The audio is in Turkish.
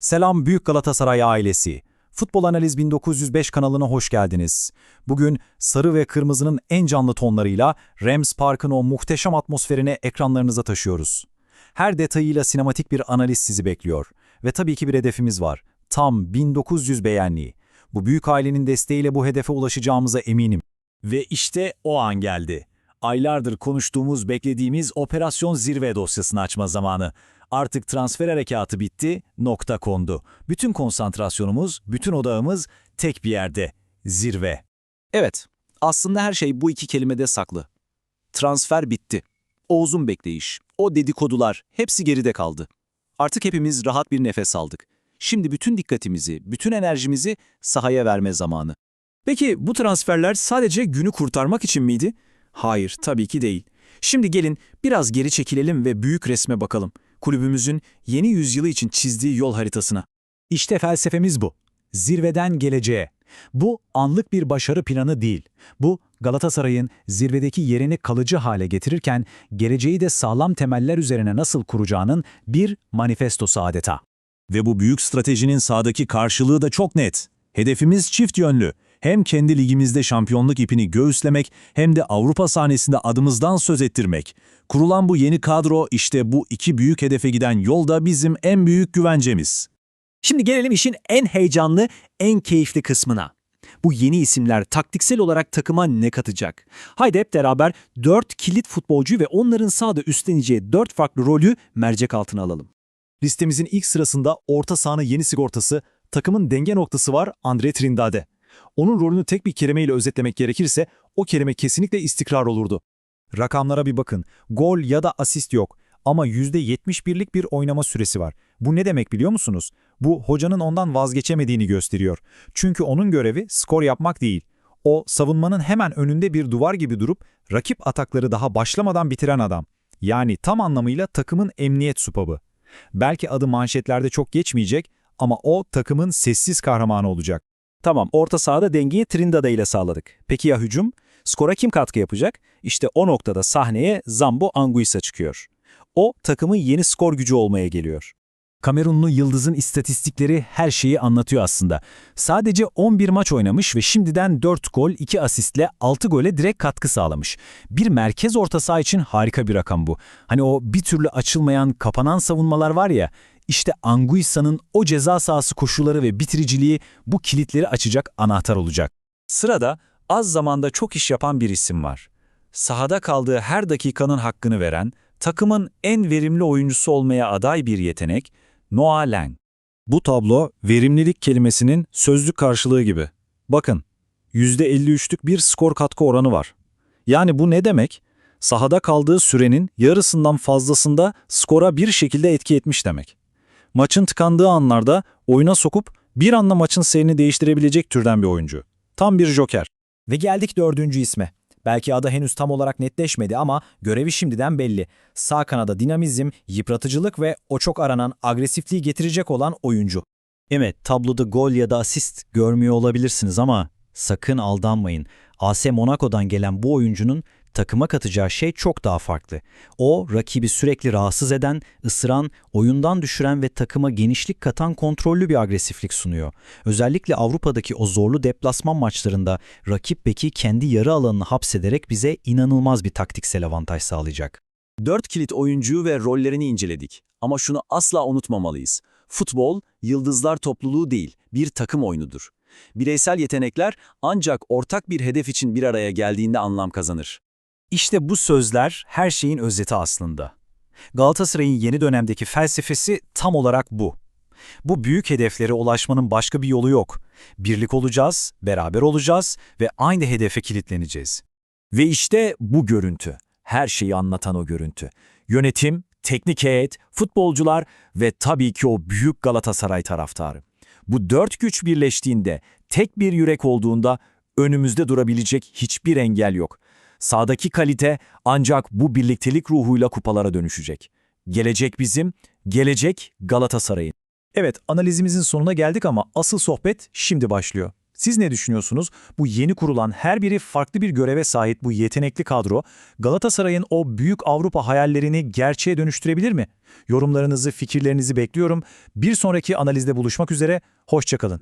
Selam Büyük Galatasaray ailesi. Futbol Analiz 1905 kanalına hoş geldiniz. Bugün sarı ve kırmızının en canlı tonlarıyla Rams Park'ın o muhteşem atmosferini ekranlarınıza taşıyoruz. Her detayıyla sinematik bir analiz sizi bekliyor. Ve tabii ki bir hedefimiz var. Tam 1900 beğenli. Bu büyük ailenin desteğiyle bu hedefe ulaşacağımıza eminim. Ve işte o an geldi. Aylardır konuştuğumuz, beklediğimiz Operasyon Zirve dosyasını açma zamanı. Artık transfer harekatı bitti, nokta kondu. Bütün konsantrasyonumuz, bütün odağımız tek bir yerde. Zirve. Evet, aslında her şey bu iki kelimede saklı. Transfer bitti. O uzun bekleyiş, o dedikodular hepsi geride kaldı. Artık hepimiz rahat bir nefes aldık. Şimdi bütün dikkatimizi, bütün enerjimizi sahaya verme zamanı. Peki bu transferler sadece günü kurtarmak için miydi? Hayır, tabii ki değil. Şimdi gelin biraz geri çekilelim ve büyük resme bakalım. Kulübümüzün yeni yüzyılı için çizdiği yol haritasına. İşte felsefemiz bu. Zirveden geleceğe. Bu anlık bir başarı planı değil. Bu Galatasaray'ın zirvedeki yerini kalıcı hale getirirken geleceği de sağlam temeller üzerine nasıl kuracağının bir manifestosu adeta. Ve bu büyük stratejinin sahadaki karşılığı da çok net. Hedefimiz çift yönlü. Hem kendi ligimizde şampiyonluk ipini göğüslemek hem de Avrupa sahnesinde adımızdan söz ettirmek. Kurulan bu yeni kadro işte bu iki büyük hedefe giden yolda bizim en büyük güvencemiz. Şimdi gelelim işin en heyecanlı, en keyifli kısmına. Bu yeni isimler taktiksel olarak takıma ne katacak? Haydi hep beraber 4 kilit futbolcu ve onların sahada üstleneceği 4 farklı rolü mercek altına alalım. Listemizin ilk sırasında orta sahanın yeni sigortası, takımın denge noktası var Andre Trindade. Onun rolünü tek bir kelimeyle özetlemek gerekirse o kelime kesinlikle istikrar olurdu. Rakamlara bir bakın. Gol ya da asist yok ama %71'lik bir oynama süresi var. Bu ne demek biliyor musunuz? Bu hocanın ondan vazgeçemediğini gösteriyor. Çünkü onun görevi skor yapmak değil. O savunmanın hemen önünde bir duvar gibi durup rakip atakları daha başlamadan bitiren adam. Yani tam anlamıyla takımın emniyet supabı. Belki adı manşetlerde çok geçmeyecek ama o takımın sessiz kahramanı olacak. Tamam, orta sahada dengeyi Trindade ile sağladık. Peki ya hücum? Skora kim katkı yapacak? İşte o noktada sahneye Zambo Anguissa çıkıyor. O takımın yeni skor gücü olmaya geliyor. Kamerunlu Yıldız'ın istatistikleri her şeyi anlatıyor aslında. Sadece 11 maç oynamış ve şimdiden 4 gol, 2 asistle 6 gole direkt katkı sağlamış. Bir merkez orta saha için harika bir rakam bu. Hani o bir türlü açılmayan, kapanan savunmalar var ya, işte Anguissa'nın o ceza sahası koşulları ve bitiriciliği bu kilitleri açacak anahtar olacak. Sırada az zamanda çok iş yapan bir isim var. Sahada kaldığı her dakikanın hakkını veren, takımın en verimli oyuncusu olmaya aday bir yetenek, Noah Lang. Bu tablo verimlilik kelimesinin sözlük karşılığı gibi. Bakın, %53'lük bir skor katkı oranı var. Yani bu ne demek? Sahada kaldığı sürenin yarısından fazlasında skora bir şekilde etki etmiş demek. Maçın tıkandığı anlarda oyuna sokup bir anda maçın seyrini değiştirebilecek türden bir oyuncu. Tam bir joker. Ve geldik dördüncü isme. Belki adı henüz tam olarak netleşmedi ama görevi şimdiden belli. Sağ kanada dinamizm, yıpratıcılık ve o çok aranan agresifliği getirecek olan oyuncu. Evet, tabloda gol ya da asist görmüyor olabilirsiniz ama sakın aldanmayın. AS Monaco'dan gelen bu oyuncunun takıma katacağı şey çok daha farklı. O, rakibi sürekli rahatsız eden, ısıran, oyundan düşüren ve takıma genişlik katan kontrollü bir agresiflik sunuyor. Özellikle Avrupa'daki o zorlu deplasman maçlarında rakip beki kendi yarı alanını hapsederek bize inanılmaz bir taktiksel avantaj sağlayacak. Dört kilit oyuncuyu ve rollerini inceledik. Ama şunu asla unutmamalıyız. Futbol, yıldızlar topluluğu değil, bir takım oyunudur. Bireysel yetenekler ancak ortak bir hedef için bir araya geldiğinde anlam kazanır. İşte bu sözler her şeyin özeti aslında. Galatasaray'ın yeni dönemdeki felsefesi tam olarak bu. Bu büyük hedeflere ulaşmanın başka bir yolu yok. Birlik olacağız, beraber olacağız ve aynı hedefe kilitleneceğiz. Ve işte bu görüntü. Her şeyi anlatan o görüntü. Yönetim, teknik heyet, futbolcular ve tabii ki o büyük Galatasaray taraftarı. Bu dört güç birleştiğinde, tek bir yürek olduğunda önümüzde durabilecek hiçbir engel yok. Sağdaki kalite ancak bu birliktelik ruhuyla kupalara dönüşecek. Gelecek bizim, gelecek Galatasaray'ın. Evet, analizimizin sonuna geldik ama asıl sohbet şimdi başlıyor. Siz ne düşünüyorsunuz? Bu yeni kurulan her biri farklı bir göreve sahip bu yetenekli kadro Galatasaray'ın o büyük Avrupa hayallerini gerçeğe dönüştürebilir mi? Yorumlarınızı, fikirlerinizi bekliyorum. Bir sonraki analizde buluşmak üzere, hoşçakalın.